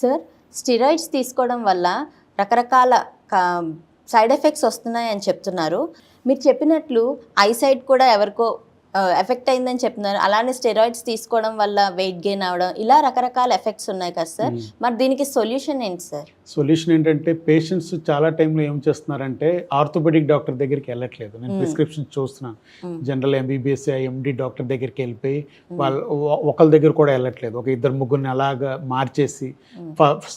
Sir steroids తీసుకోవడం వల్ల రకరకాల సైడ్ ఎఫెక్ట్స్ వస్తున్నాయని చెప్తున్నారు. మీరు చెప్పినట్లు ఐసైట్ కూడా ఎవరికో ఎఫెక్ట్ అయిందని చెప్తున్నారు. అలానే స్టెరాయిడ్స్ తీసుకోవడం వల్ల వెయిట్ గెయిన్ అవడం ఇలా రకరకాల ఎఫెక్ట్స్ ఉన్నాయి కదా సార్. మరి దీనికి సొల్యూషన్ ఏంటి సార్? సొల్యూషన్ ఏంటంటే పేషెంట్స్ చాలా టైంలో ఏం చేస్తున్నారంటే ఆర్థోపెడిక్ డాక్టర్ దగ్గరికి వెళ్ళట్లేదు. నేను. ప్రిస్క్రిప్షన్ చూస్తున్నాను. జనరల్ ఎంబీబీఎస్ ఎండి డాక్టర్ దగ్గరికి వెళ్ళిపోయి వాళ్ళు ఒకళ్ళ దగ్గర కూడా వెళ్ళట్లేదు. ఒక ఇద్దరు ముగ్గురిని అలాగా మార్చేసి.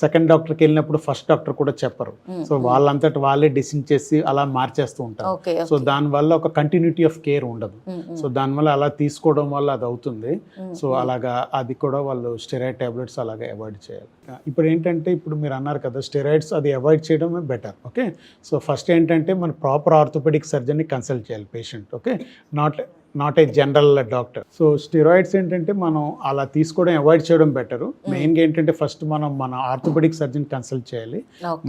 సెకండ్ డాక్టర్కి వెళ్ళినప్పుడు ఫస్ట్ డాక్టర్ కూడా చెప్పరు. సో వాళ్ళంతటి వాళ్ళే డిసిన్ చేసి అలా మార్చేస్తూ ఉంటారు. సో దానివల్ల ఒక కంటిన్యూటీ ఆఫ్ కేర్ ఉండదు. సో దానివల్ల అలా తీసుకోవడం వల్ల అది అవుతుంది. సో అలాగా అది కూడా వాళ్ళు స్టెరాయిడ్ టాబ్లెట్స్ అలాగా అవాయిడ్ చేయాలి. ఇప్పుడు ఏంటంటే ఇప్పుడు మీరు అన్నారు కదా స్టెరాయిడ్స్ అది అవాయిడ్ చేయడమే బెటర్ ఓకే సో ఫస్ట్ ఏంటంటే మన ప్రాపర్ ఆర్థోపెడిక్ సర్జన్ని కన్సల్ట్ చేయాలి patient okay not not a general doctor so steroids ఏంటంటే మనం అలా తీసుకోవడం అవాయిడ్ చేయడం బెటర్ మెయిన్గా ఏంటంటే ఫస్ట్ మనం మన ఆర్థోపెడిక్ సర్జన్ కన్సల్ట్ చేయాలి.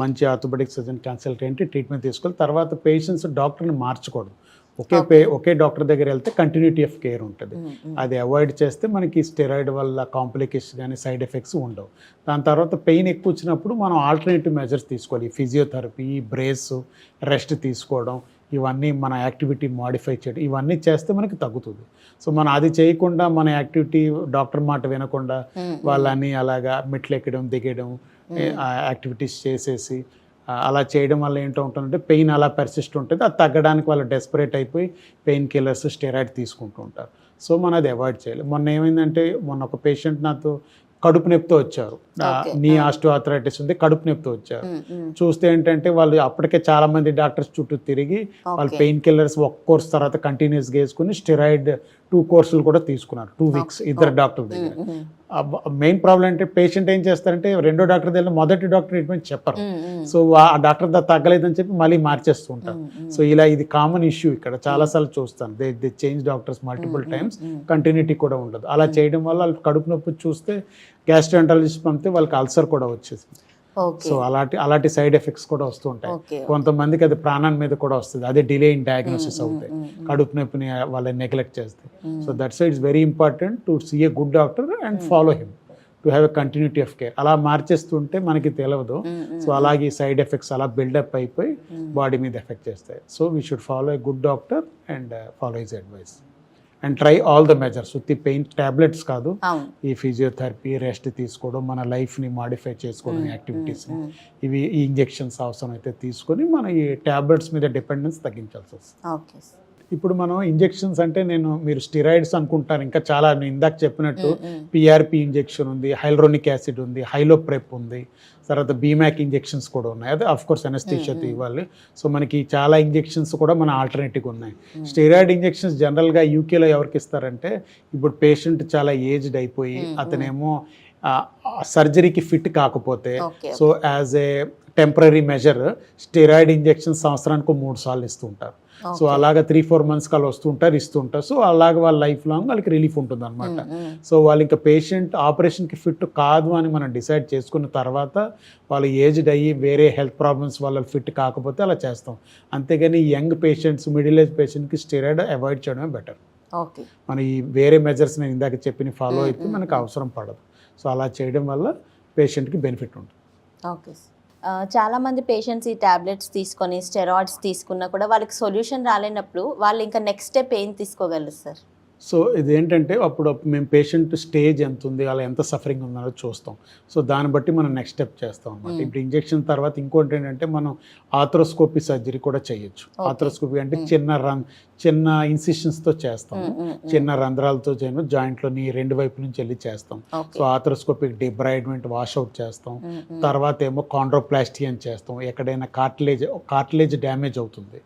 మంచి ఆర్థోపెడిక్ సర్జన్ కన్సల్ట్ ఏంటి ట్రీట్మెంట్ తీసుకోవాలి. తర్వాత పేషెంట్స్ డాక్టర్ని మార్చకూడదు. ఒకే పే ఒకే డాక్టర్ దగ్గర వెళ్తే కంటిన్యూటీ ఆఫ్ కేర్ ఉంటుంది. అది అవాయిడ్ చేస్తే మనకి స్టెరాయిడ్ వల్ల కాంప్లికేషన్ కానీ సైడ్ ఎఫెక్ట్స్ ఉండవు. దాని తర్వాత పెయిన్ ఎక్కువ వచ్చినప్పుడు మనం ఆల్టర్నేటివ్ మెజర్స్ తీసుకోవాలి. ఫిజియోథెరపీ బ్రేస్ రెస్ట్ తీసుకోవడం ఇవన్నీ మన యాక్టివిటీ మాడిఫై చేయడం ఇవన్నీ చేస్తే మనకి తగ్గుతుంది. సో మనం అది చేయకుండా మన యాక్టివిటీ డాక్టర్ మాట వినకుండా వాళ్ళని అలాగా మెట్లు ఎక్కడం దిగడం యాక్టివిటీస్ చేసేసి అలా చేయడం వల్ల ఏంటో ఉంటుందంటే పెయిన్ అలా పెర్సిస్ట్ ఉంటుంది. అది తగ్గడానికి వాళ్ళు డెస్పరేట్ అయిపోయి పెయిన్ కిల్లర్స్ స్టెరాయిడ్ తీసుకుంటూ ఉంటారు. సో మనం అది అవాయిడ్ చేయాలి. మొన్న ఏమైందంటే మొన్న ఒక పేషెంట్ నాతో కడుపు నొప్పితో వచ్చారు. నీ ఆస్టియోఆర్థరైటిస్ ఉంది కడుపు నొప్పితో వచ్చారు. చూస్తే ఏంటంటే వాళ్ళు అప్పటికే చాలా మంది డాక్టర్స్ చుట్టూ తిరిగి వాళ్ళు పెయిన్ కిల్లర్స్ ఒక కోర్స్ తర్వాత కంటిన్యూస్గా వేసుకుని స్టెరాయిడ్ టూ కోర్సులు కూడా తీసుకున్నారు. టూ వీక్స్ ఇద్దరు డాక్టర్ దగ్గర. మెయిన్ ప్రాబ్లం అంటే పేషెంట్ ఏం చేస్తారంటే రెండో డాక్టర్ దగ్గర మొదటి డాక్టర్ ట్రీట్మెంట్ చెప్పరు. సో ఆ డాక్టర్ దా తగ్గలేదని చెప్పి మళ్ళీ మార్చేస్తూ ఉంటారు. సో ఇలా ఇది కామన్ ఇష్యూ ఇక్కడ. చాలాసార్లు చూస్తాను. They they change doctors multiple times. Continuity కూడా ఉండదు. అలా చేయడం వల్ల వాళ్ళు కడుపు నొప్పి చూస్తే గ్యాస్ట్రాంటాలజిస్ట్ పంపితే వాళ్ళకి అల్సర్ కూడా వచ్చేసింది. సో అలాంటి అలాంటి సైడ్ ఎఫెక్ట్స్ కూడా వస్తూ ఉంటాయి. కొంతమందికి అది ప్రాణం మీద కూడా వస్తుంది. అదే డిలే ఇన్ డయాగ్నోసిస్ అవుతాయి. కడుపు నొప్పిని వాళ్ళని నెగ్లెక్ట్ చేస్తే so that side it's very important to see a good doctor and follow him to have a continuity of care అలా మార్చేస్తుంటే మనకి తెలియదు సో అలాగే సైడ్ ఎఫెక్ట్స్ అలా బిల్డప్ అయిపోయి బాడీ మీద ఎఫెక్ట్ చేస్తాయి. So we should follow a good doctor and follow his advice and try all the measures ఉత్తి పెయిన్ టాబ్లెట్స్ కాదు. ఈ ఫిజియోథెరపీ రెస్ట్ తీసుకోవడం మన లైఫ్ని మాడిఫై చేసుకోవడం యాక్టివిటీస్ని ఇవి ఈ ఇంజెక్షన్స్ అవసరం అయితే తీసుకొని మన ఈ టాబ్లెట్స్ మీద డిపెండెన్స్ తగ్గించాల్సి వస్తుంది. ఇప్పుడు మనం ఇంజెక్షన్స్ అంటే నేను మీరు స్టిరాయిడ్స్ అనుకుంటారు ఇంకా చాలా నేను ఇందాక చెప్పినట్టు పిఆర్పి ఇంజెక్షన్ ఉంది హైల్రోనిక్ యాసిడ్ ఉంది హైలోప్రెప్ ఉంది తర్వాత బీమాక్ ఇంజెక్షన్స్ కూడా ఉన్నాయి. అదే అఫ్ కోర్స్ అనస్థీషియా ఇవ్వాలి. సో మనకి చాలా ఇంజెక్షన్స్ కూడా మన ఆల్టర్నేటివ్ ఉన్నాయి. స్టెరాయిడ్ ఇంజెక్షన్స్ జనరల్గా యూకేలో ఎవరికి ఇస్తారంటే ఇప్పుడు పేషెంట్ చాలా ఏజ్డ్ అయిపోయి అతనేమో సర్జరీకి ఫిట్ కాకపోతే so as a temporary measure steroid injection సంవత్సరానికి మూడు సార్లు ఇస్తూ ఉంటారు. సో అలాగా త్రీ ఫోర్ మంత్స్కి వాళ్ళు వస్తుంటారు ఇస్తుంటారు సో అలాగ వాళ్ళ లైఫ్ లాంగ్ వాళ్ళకి రిలీఫ్ ఉంటుంది అనమాట సో వాళ్ళు ఇంకా పేషెంట్ ఆపరేషన్కి ఫిట్ కాదు అని మనం డిసైడ్ చేసుకున్న తర్వాత వాళ్ళు ఏజ్డ్ అయ్యి వేరే హెల్త్ ప్రాబ్లమ్స్ వల్ల ఫిట్ కాకపోతే అలా చేస్తాం. అంతేగాని యంగ్ పేషెంట్స్ మిడిల్ ఏజ్ పేషెంట్కి స్టెరాయిడ్ అవాయిడ్ చేయడమే బెటర్. ఓకే. మన ఈ వేరే మెజర్స్ నేను ఇందాక చెప్పిన ఫాలో అయితే మనకు అవసరం పడదు. సో అలా చేయడం వల్ల పేషెంట్కి బెనిఫిట్ ఉంటుంది. ఓకే చాలా మంది పేషెంట్స్ ఈ టాబ్లెట్స్ తీసుకొని స్టెరాయిడ్స్ తీసుకున్నా కూడా వాళ్ళకి సొల్యూషన్ రాలేనప్పుడు వాళ్ళు ఇంకా నెక్స్ట్ స్టెప్ ఏం తీసుకోగలరు సార్ సో ఇది ఏంటంటే అప్పుడు మేము పేషెంట్ స్టేజ్ ఎంత ఉంది అలా ఎంత సఫరింగ్ ఉందో చూస్తాం సో దాన్ని బట్టి మనం నెక్స్ట్ స్టెప్ చేస్తాం అనమాట Hmm. ఇప్పుడు ఇంజెక్షన్ తర్వాత ఇంకోటి ఏంటంటే మనం ఆథ్రోస్కోపీ సర్జరీ కూడా చేయొచ్చు. ఆథ్రోస్కోపీ అంటే Hmm. చిన్న రన్ చిన్న ఇన్సిషన్స్తో చేస్తాం Mm, mm, mm. చిన్న రంధ్రాలతో చేయను జాయింట్లోని రెండు వైపు నుంచి వెళ్ళి చేస్తాం సో ఆథ్రోస్కోపిక్ డిబ్రైడ్మెంట్ వాష్అవుట్ చేస్తాం. తర్వాత ఏమో కాండ్రోప్లాస్టీ అని చేస్తాం ఎక్కడైనా కార్టిలేజ్ కార్టిలేజ్ డ్యామేజ్ అవుతుంది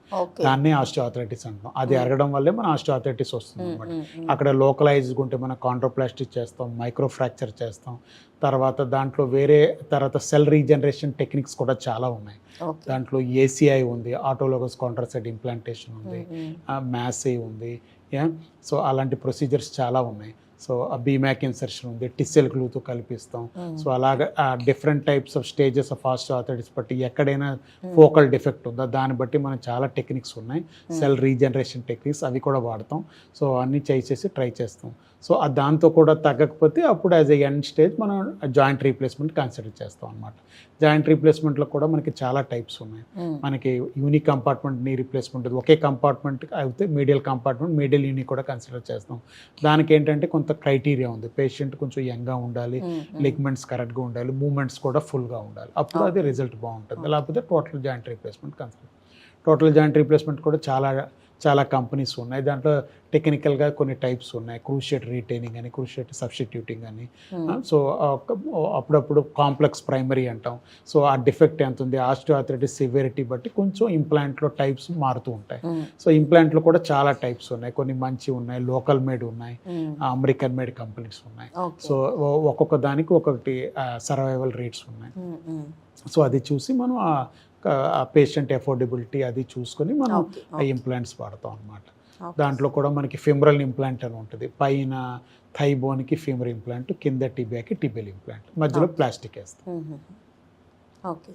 దాన్నే ఆస్టియోఆథరైటిస్ అంటాం అది Hmm. అరగడం వల్లే మన ఆస్టియోఆథరైటిస్ వస్తుంది అనమాట. అక్కడ లోకలైజ్డ్ ఉంటే మనం కాంట్రోప్లాస్టిక్ చేస్తాం మైక్రో ఫ్రాక్చర్ చేస్తాం. తర్వాత దాంట్లో వేరే తర్వాత సెల్ రీజనరేషన్ టెక్నిక్స్ కూడా చాలా ఉన్నాయి. దాంట్లో ఏసీఐ ఉంది ఆటోలోగస్ కాంట్రాసైడ్ ఇంప్లాంటేషన్ ఉంది. మ్యాసే ఉంది సో అలాంటి ప్రొసీజర్స్ చాలా ఉన్నాయి. సో ఆ బీమాక్ ఇన్సర్షన్ ఉంది టిస్సెల్ గ్లూతో కల్పిస్తాం. సో అలాగా different types of stages of fast arthritis బట్టి ఎక్కడైనా ఫోకల్ డిఫెక్ట్ ఉందా దాన్ని బట్టి మనం చాలా టెక్నిక్స్ ఉన్నాయి. సెల్ రీజనరేషన్ టెక్నిక్స్ అవి కూడా వాడతాం. సో అన్నీ చేసేసి ట్రై చేస్తాం. సో ఆ దాంతో కూడా తగ్గకపోతే అప్పుడు యాజ్ ఎ ఎండ్ స్టేజ్ మనం జాయింట్ రీప్లేస్మెంట్ కన్సిడర్ చేస్తాం అనమాట జాయింట్ రీప్లేస్మెంట్లో కూడా మనకి చాలా టైప్స్ ఉన్నాయి. మనకి యూనిక్ కంపార్ట్మెంట్ నీ రీప్లేస్మెంట్ ఒకే కంపార్ట్మెంట్ అయితే మీడియల్ కంపార్ట్మెంట్ మీడియల్ యూనిక్ కూడా కన్సిడర్ చేస్తాం. దానికి ఏంటంటే కొంత క్రైటీరియా ఉంది. పేషెంట్ కొంచెం యంగ్గా ఉండాలి లిగ్మెంట్స్ కరెక్ట్గా ఉండాలి మూమెంట్స్ కూడా ఫుల్గా ఉండాలి. అప్పుడు అది రిజల్ట్ బాగుంటుంది. లేకపోతే total joint replacement consider total joint replacement కూడా చాలా చాలా కంపెనీస్ ఉన్నాయి. దాంట్లో టెక్నికల్గా కొన్ని టైప్స్ ఉన్నాయి. క్రూషియేట్ రీటైనింగ్ అని క్రూషియేట్ సబ్స్టిట్యూటింగ్ అని. సో అప్పుడప్పుడు కాంప్లెక్స్ ప్రైమరీ అంటాం. సో ఆ డిఫెక్ట్ ఎంత ఉంది? ఆస్టియోఆథరైటిస్ సివియరిటీ బట్టి కొంచెం ఇంప్లాంట్లో టైప్స్ మారుతూ ఉంటాయి. సో ఇంప్లాంట్లో కూడా చాలా టైప్స్ ఉన్నాయి. కొన్ని మంచి ఉన్నాయి. లోకల్ మేడ్ ఉన్నాయి. అమెరికన్ మేడ్ కంపెనీస్ ఉన్నాయి. సో ఒక్కొక్క దానికి ఒక్కొక్కటి సర్వైవల్ రేట్స్ ఉన్నాయి. సో అది చూసి మనం ఆ పేషెంట్ ఎఫోర్డబిలిటీ అది చూసుకొని మనం ఇంప్లాంట్స్ వాడతాం అనమాట దాంట్లో కూడా మనకి ఫిమరల్ ఇంప్లాంట్ అని ఉంటుంది. పైన థై బోన్కి ఫిమర్ ఇంప్లాంట్ కింద టిబియాకి టిబియల్ ఇంప్లాంట్ మధ్యలో ప్లాస్టిక్ వేస్తాం. ఓకే